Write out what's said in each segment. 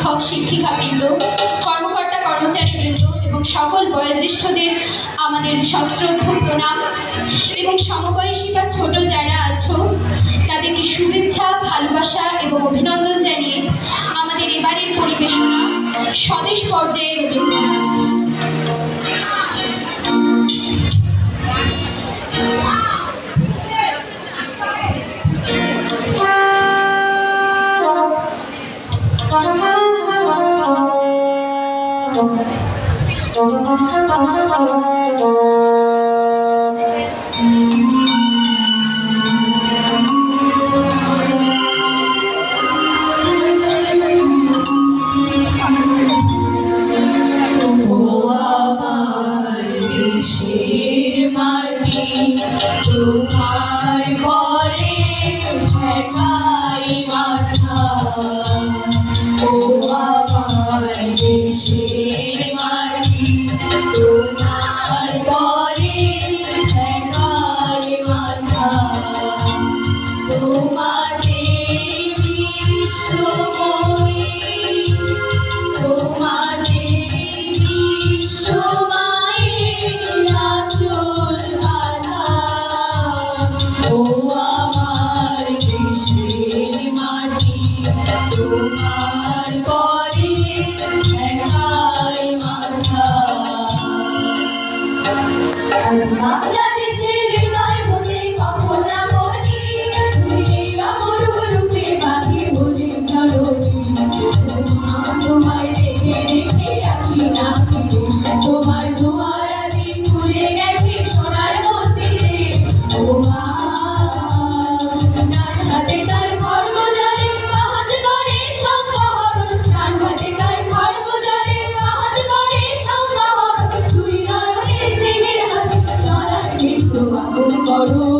শিক্ষক শিক্ষিকাবৃন্দ কর্মকর্তা কর্মচারীবৃন্দ এবং সকল বয়োজ্যেষ্ঠদের আমাদের সশ্রদ্ধ প্রণাম। এবং সমবয়সী বা ছোট যারা আছো, তাদেরকে শুভেচ্ছা, ভালোবাসা এবং অভিনন্দন জানিয়ে আমাদের এবারের পরিবেশনা স্বদেশ পর্যায়ে Rabindranath. Thank you. And not yet. Oh,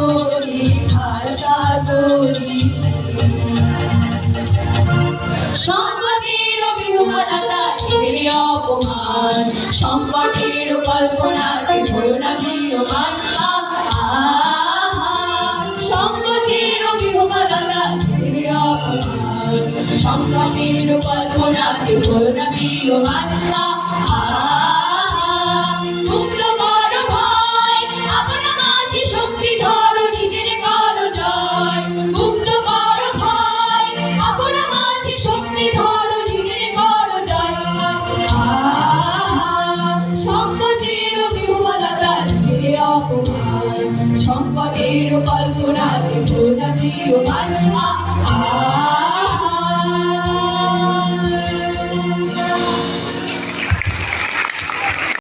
করি, ভাষা তরি সমাজের অভিমানতা, নিজের অপমান। সম্পর্কের কল্পনা ভোলা নিরমান সম্পর্কের অভিমানতা, নিজের অপমান। সম্পর্কের কল্পনা ভোলা নিরমান আ কল্পনা দেবো না প্রিয় মানুষ